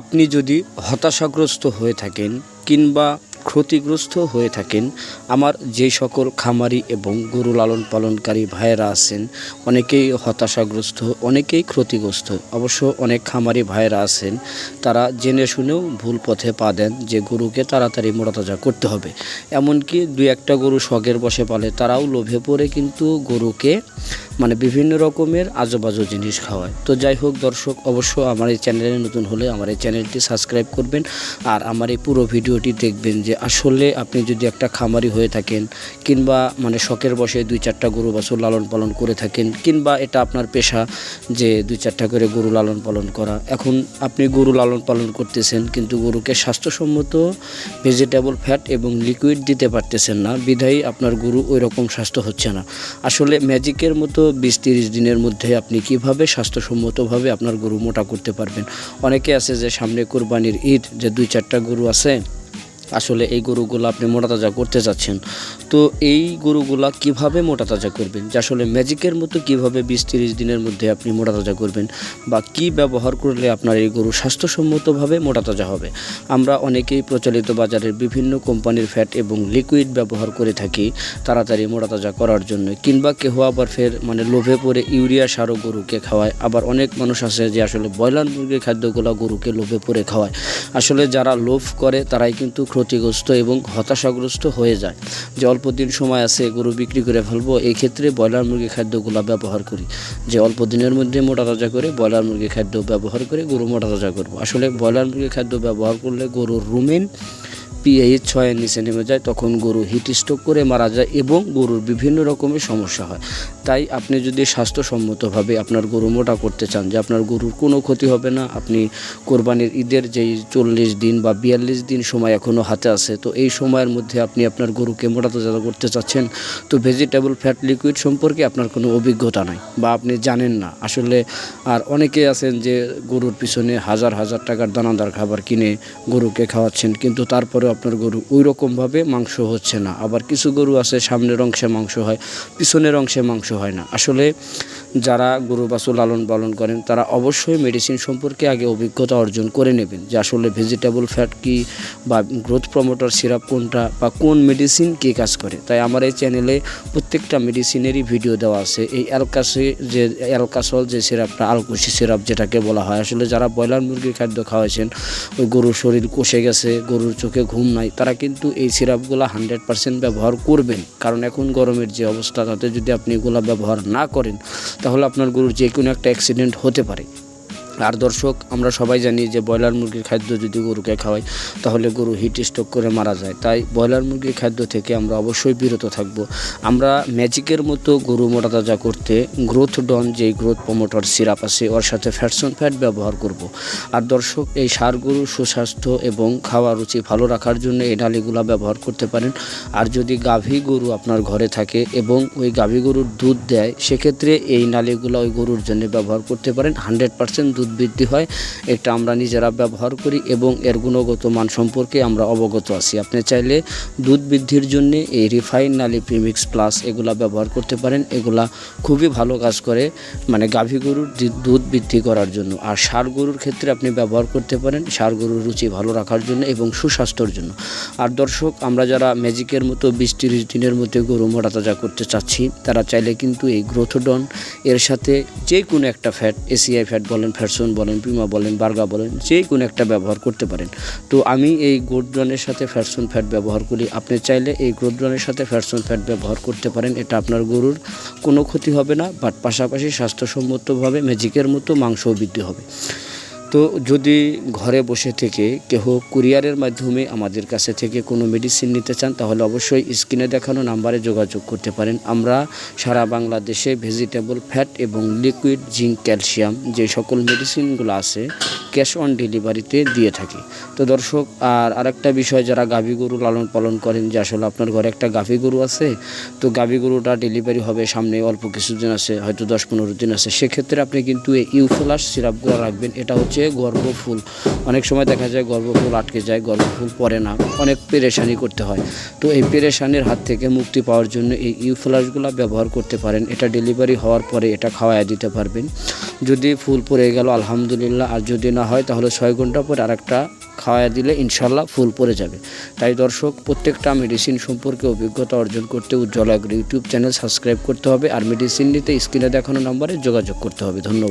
আপনি যদি হতাশাগ্রস্ত হয়ে থাকেন কিংবা ক্ষতিগ্রস্ত হয়ে থাকেন, আমার যে সকল খামারি এবং গরু লালন পালনকারী ভাইয়েরা আছেন, অনেকেই হতাশাগ্রস্ত, অনেকেই ক্ষতিগ্রস্ত। অবশ্য অনেক খামারি ভাইয়েরা আছেন, তারা জেনে শুনেও ভুল পথে পা দেন যে গরুকে তাড়াতাড়ি মোড়াতাজা করতে হবে। এমনকি দুই একটা গরু শখের বসে পালে তারাও লোভে পড়ে, কিন্তু গরুকে মানে বিভিন্ন রকমের আজোবাজো জিনিস খাওয়ায়। তো যাই হোক দর্শক, অবশ্য আমার এই চ্যানেলে নতুন হলে আমার এই চ্যানেলটি সাবস্ক্রাইব করবেন আর আমার এই পুরো ভিডিওটি দেখবেন যে আসলে আপনি যদি একটা খামারি হয়ে থাকেন কিংবা মানে শখের বসে দুই চারটা গরু বাছুর লালন পালন করে থাকেন কিংবা এটা আপনার পেশা যে দুই চারটা করে গরু লালন পালন করা। এখন আপনি গরু লালন পালন করতেছেন কিন্তু গরুকে স্বাস্থ্যসম্মত ভেজিটেবল ফ্যাট এবং লিকুইড দিতে পারতেছেন না। বিধায়ী আপনার গরু ওই রকম স্বাস্থ্য হচ্ছে না। আসলে ম্যাজিকের মতো বিশ তিরিশ দিনের মধ্যে আপনি কীভাবে স্বাস্থ্যসম্মতভাবে আপনার গরু মোটা করতে পারবেন? অনেকে আছে যে সামনে কোরবানির ঈদ, যে দুই চারটা গরু আছে আসলে এই গরুগুলো আপনি মোটা তাজা করতে চাচ্ছেন তো এই গরুগুলা কীভাবে মোটা তাজা করবেন? যে আসলে ম্যাজিকের মতো কীভাবে বিশ তিরিশ দিনের মধ্যে আপনি মোটা তাজা করবেন? বা কি ব্যবহার করলে আপনার এই গরু স্বাস্থ্যসম্মতভাবে মোটা তাজা হবে? আমরা অনেকেই প্রচলিত বাজারের বিভিন্ন কোম্পানির ফ্যাট এবং লিকুইড ব্যবহার করে থাকি তাড়াতাড়ি মোটা তাজা করার জন্য। কিংবা কেহ আবার ফের মানে লোভে পড়ে ইউরিয়া সারও গরুকে খাওয়ায়। আবার অনেক মানুষ আছে যে আসলে ব্রয়লার মুরগির খাদ্যগুলো গরুকে লোভে পড়ে খাওয়ায়। আসলে যারা লোভ করে তারাই কিন্তু ক্ষতিগ্রস্ত এবং হতাশাগ্রস্ত হয়ে যায়। যে অল্প দিন সময় আছে গরু বিক্রি করে ফেলব, এই ক্ষেত্রে ব্রয়লার মুরগি খাদ্যগুলো ব্যবহার করি। যে অল্প দিনের মধ্যে মোটা তাজা করে ব্রয়লার মুরগি খাদ্য ব্যবহার করে গরু মোটা তাজা করব। আসলে ব্রয়লার মুরগি খাদ্য ব্যবহার করলে গরুর রুমেন পিএইচ ছয়ের নিচে নেমে যায়, তখন গরু হিট স্ট্রোক করে মারা যায় এবং গরুর বিভিন্ন রকমের সমস্যা হয়। তাই আপনি যদি স্বাস্থ্যসম্মতভাবে আপনার গরু মোটা করতে চান যে আপনার গরুর কোনো ক্ষতি হবে না, আপনি কোরবানির ঈদের যেই চল্লিশ দিন বা বিয়াল্লিশ দিন সময় এখনও হাতে আছে, তো এই সময়ের মধ্যে আপনি আপনার গরুকে মোটা তাজা করতে চাচ্ছেন, তো ভেজিটেবল ফ্যাট লিকুইড সম্পর্কে আপনার কোনো অভিজ্ঞতা নাই বা আপনি জানেন না। আসলে আর অনেকে আছেন যে গরুর পিছনে হাজার হাজার টাকার দানাদার খাবার কিনে গরুকে খাওয়াচ্ছেন, কিন্তু তারপরেও আপনার গরু ওই রকমভাবে মাংস হচ্ছে না। আবার কিছু গরু আছে, সামনের অংশে মাংস হয়, পিছনের অংশে মাংস হয় না। আসলে যারা গরু বাছুর লালন পালন করেন, তারা অবশ্যই মেডিসিন সম্পর্কে আগে অভিজ্ঞতা অর্জন করে নেবেন যে আসলে ভেজিটেবল ফ্যাট কি বা গ্রোথ প্রমোটার সিরাপ কোনটা বা কোন মেডিসিন কী কাজ করে। তাই আমার এই চ্যানেলে প্রত্যেকটা মেডিসিনেরই ভিডিও দেওয়া আছে। এই অ্যালকাসে যে অ্যালকাসল যে সিরাপটা আলকুশি সিরাপ যেটাকে বলা হয়, আসলে যারা ব্রয়লার মুরগির খাদ্য খাওয়াইছেন, ওই গরুর শরীর কষে গেছে, গরুর চোখে ঘুম নাই, তারা কিন্তু এই সিরাপগুলো হান্ড্রেড পার্সেন্ট ব্যবহার করবেন। কারণ এখন গরমের যে অবস্থা, তাতে যদি আপনি এগুলো ব্যবহার না করেন তাহলে আপনার গরুর যে কোনো একটা অ্যাক্সিডেন্ট হতে পারে। আর দর্শক, আমরা সবাই জানি যে ব্রয়লার মুরগির খাদ্য যদি গরুকে খাওয়াই, তাহলে গরু হিট স্ট্রোক করে মারা যায়। তাই ব্রয়লার মুরগির খাদ্য থেকে আমরা অবশ্যই বিরত থাকব। আমরা ম্যাজিকের মতো গরু মোটা তাজা করতে গ্রোথ ডন যেই গ্রোথ প্রমোটর সিরাপ আছে, ওর সাথে ফ্যাটসন ফ্যাট ব্যবহার করব। আর দর্শক, এই সার গরুর সুস্বাস্থ্য এবং খাওয়া রুচি ভালো রাখার জন্য এই ডালিগুলো ব্যবহার করতে পারেন। আর যদি গাভী গরু আপনার ঘরে থাকে এবং ওই গাভী গরুর দুধ দেয়, সেক্ষেত্রে এই নালিগুলো ওই গরুর জন্য ব্যবহার করতে পারেন। হান্ড্রেড পার্সেন্ট দুধ বৃদ্ধি হয়, এটা আমরা নিজেরা ব্যবহার করি এবং এর গুণগত মান সম্পর্কে আমরা অবগত আছি। আপনি চাইলে দুধ বৃদ্ধির জন্য এই রিফাইন নালি প্রিমিক্স প্লাস এগুলা ব্যবহার করতে পারেন। এগুলা খুবই ভালো কাজ করে মানে গাভী গরুর দুধ বৃদ্ধি করার জন্য। আর ষাঁড় গরুর ক্ষেত্রে আপনি ব্যবহার করতে পারেন ষাঁড় গরুর রুচি ভালো রাখার জন্য এবং সুস্বাস্থ্যের জন্য। আর দর্শক, আমরা যারা ম্যাজিকের মতো বিশ তিরিশ দিনের মধ্যে গরু মোটা তাজা করতে চাচ্ছি, তারা চাইলে কিন্তু এই গ্রোথোডন এর সাথে যে কোনো একটা ফ্যাট, এসিআই ফ্যাট বলেন ফ্যাটসন বলেন পিমা বলেন বার্গা বলেন, যে কোনো একটা ব্যবহার করতে পারেন। তো আমি এই গোড্রনের সাথে ফ্যাটসন ফ্যাট ব্যবহার করি। আপনি চাইলে এই গোড্রনের সাথে ফ্যাটসন ফ্যাট ব্যবহার করতে পারেন, এটা আপনার গরুর কোনো ক্ষতি হবে না বাট পাশাপাশি স্বাস্থ্যসম্মতভাবে ম্যাজিকের মতো মাংসও বৃদ্ধি হবে। তো যদি ঘরে বসে থেকে কেহ কুরিয়ারের মাধ্যমে আমাদের কাছে থেকে কোনো মেডিসিন নিতে চান, তাহলে অবশ্যই স্ক্রিনে দেখানো নাম্বারে যোগাযোগ করতে পারেন। আমরা সারা বাংলাদেশে ভেজিটেবল ফ্যাট এবং লিকুইড জিঙ্ক ক্যালসিয়াম যে সকল মেডিসিনগুলো আছে ক্যাশ অন ডেলিভারিতে দিয়ে থাকি। তো দর্শক, আর আরেকটা বিষয়, যারা গাভী গরু লালন পালন করেন, যে আসলে আপনার ঘরে একটা গাভী গরু আছে, তো গাভী গরুটা ডেলিভারি হবে সামনে অল্প কিছুদিন আছে, হয়তো দশ পনেরো দিন আছে। সেক্ষেত্রে আপনি কিন্তু এই ইউফোলাস সিরাপগুলো রাখবেন। এটা হচ্ছে গর্ভফুল অনেক সময় দেখা যায় গর্ভফুল আটকে যায় গর্ভফুল পড়ে না। অনেক পেরেশানি করতে হয়। তো এই পেরেশানির হাত থেকে মুক্তি পাওয়ার জন্য এই ইউফ্লাসগুলো ব্যবহার করতে পারেন। এটা ডেলিভারি হওয়ার পরে এটা খাওয়ায় দিতে পারবেন। যদি ফুল পড়ে গেল, আলহামদুলিল্লাহ। আর যদি না হয়, তাহলে ছয় ঘণ্টা পর আরেকটা খাওয়ায় দিলে ইনশাল্লাহ ফুল পড়ে যাবে। তাই দর্শক, প্রত্যেকটা মেডিসিন সম্পর্কে অভিজ্ঞতা অর্জন করতে উজ্জ্বল ইউটিউব চ্যানেল সাবস্ক্রাইব করতে হবে। আর মেডিসিন নিতে স্ক্রিনে দেখানো নম্বরে যোগাযোগ করতে হবে। ধন্যবাদ।